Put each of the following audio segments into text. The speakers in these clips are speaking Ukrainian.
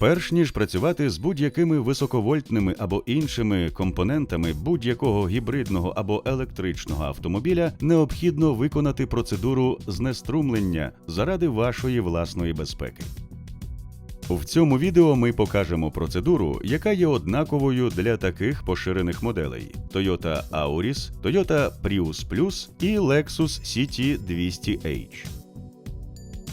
Перш ніж працювати з будь-якими високовольтними або іншими компонентами будь-якого гібридного або електричного автомобіля, необхідно виконати процедуру знеструмлення заради вашої власної безпеки. В цьому відео ми покажемо процедуру, яка є однаковою для таких поширених моделей: Toyota Auris, Toyota Prius Plus і Lexus CT 200H.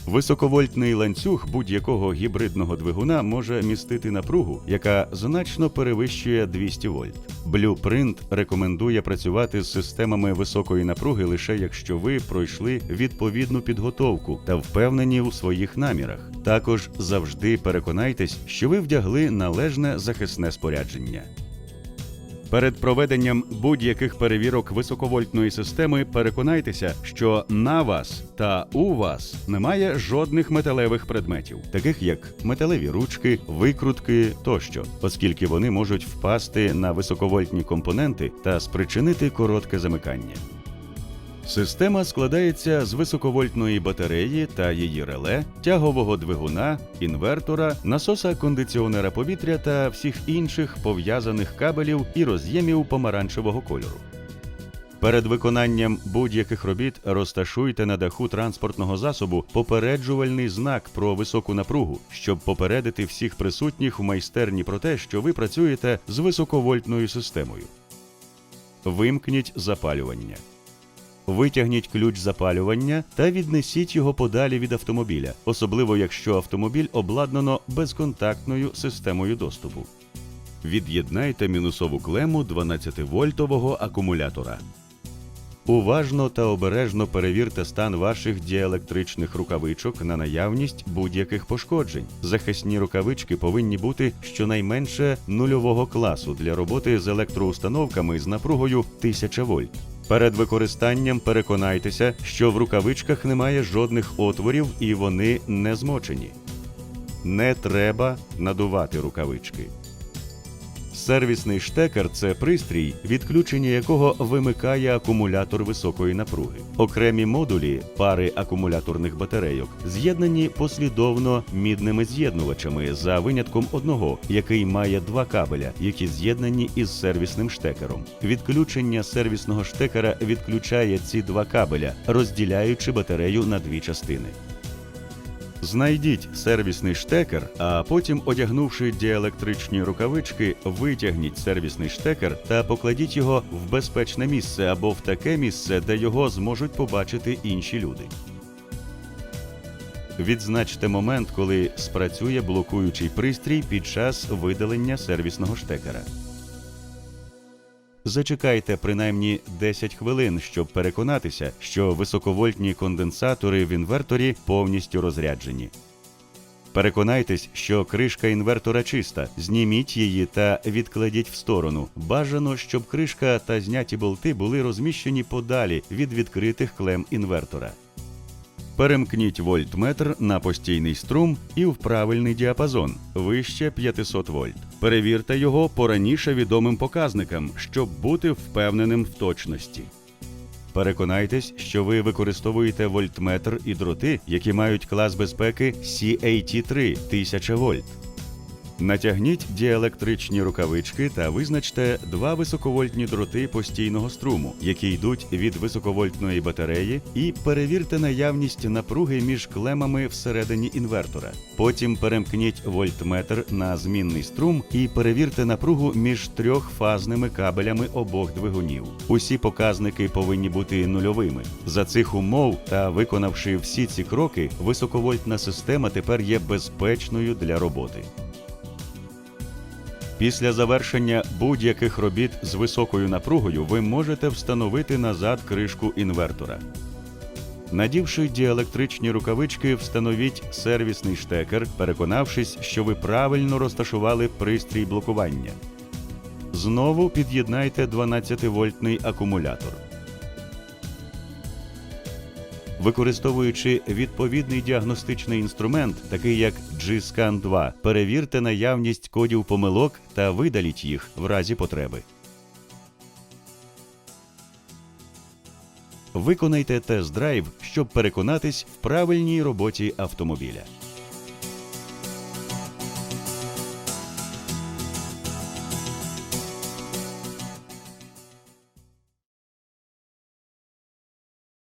Високовольтний ланцюг будь-якого гібридного двигуна може містити напругу, яка значно перевищує 200 вольт. Blueprint рекомендує працювати з системами високої напруги лише якщо ви пройшли відповідну підготовку та впевнені у своїх намірах. Також завжди переконайтесь, що ви вдягли належне захисне спорядження. Перед проведенням будь-яких перевірок високовольтної системи переконайтеся, що на вас та у вас немає жодних металевих предметів, таких як металеві ручки, викрутки тощо, оскільки вони можуть впасти на високовольтні компоненти та спричинити коротке замикання. Система складається з високовольтної батареї та її реле, тягового двигуна, інвертора, насоса кондиціонера повітря та всіх інших пов'язаних кабелів і роз'ємів помаранчевого кольору. Перед виконанням будь-яких робіт розташуйте на даху транспортного засобу попереджувальний знак про високу напругу, щоб попередити всіх присутніх в майстерні про те, що ви працюєте з високовольтною системою. Вимкніть запалювання. Витягніть ключ запалювання та віднесіть його подалі від автомобіля, особливо якщо автомобіль обладнано безконтактною системою доступу. Від'єднайте мінусову клему 12-вольтового акумулятора. Уважно та обережно перевірте стан ваших діелектричних рукавичок на наявність будь-яких пошкоджень. Захисні рукавички повинні бути щонайменше нульового класу для роботи з електроустановками з напругою 1000 вольт. Перед використанням переконайтеся, що в рукавичках немає жодних отворів і вони не змочені. Не треба надувати рукавички. Сервісний штекер це пристрій, відключення якого вимикає акумулятор високої напруги. Окремі модулі пари акумуляторних батарейок з'єднані послідовно мідними з'єднувачами за винятком одного, який має два кабеля, які з'єднані із сервісним штекером. Відключення сервісного штекера відключає ці два кабеля, розділяючи батарею на дві частини. Знайдіть сервісний штекер, а потім, одягнувши діелектричні рукавички, витягніть сервісний штекер та покладіть його в безпечне місце або в таке місце, де його зможуть побачити інші люди. Відзначте момент, коли спрацює блокуючий пристрій під час видалення сервісного штекера. Зачекайте принаймні 10 хвилин, щоб переконатися, що високовольтні конденсатори в інверторі повністю розряджені. Переконайтесь, що кришка інвертора чиста. Зніміть її та відкладіть в сторону. Бажано, щоб кришка та зняті болти були розміщені подалі від відкритих клем інвертора. Перемкніть вольтметр на постійний струм і в правильний діапазон вище 500 вольт. Перевірте його по раніше відомим показникам, щоб бути впевненим в точності. Переконайтесь, що ви використовуєте вольтметр і дроти, які мають клас безпеки CAT3 1000 вольт. Натягніть діелектричні рукавички та визначте два високовольтні дроти постійного струму, які йдуть від високовольтної батареї, і перевірте наявність напруги між клемами всередині інвертора. Потім перемкніть вольтметр на змінний струм і перевірте напругу між трьохфазними кабелями обох двигунів. Усі показники повинні бути нульовими. За цих умов та виконавши всі ці кроки, високовольтна система тепер є безпечною для роботи. Після завершення будь-яких робіт з високою напругою ви можете встановити назад кришку інвертора. Надівши діелектричні рукавички, встановіть сервісний штекер, переконавшись, що ви правильно розташували пристрій блокування. Знову під'єднайте 12-вольтний акумулятор. Використовуючи відповідний діагностичний інструмент, такий як G-Scan 2, перевірте наявність кодів помилок та видаліть їх в разі потреби. Виконайте тест-драйв, щоб переконатись в правильній роботі автомобіля.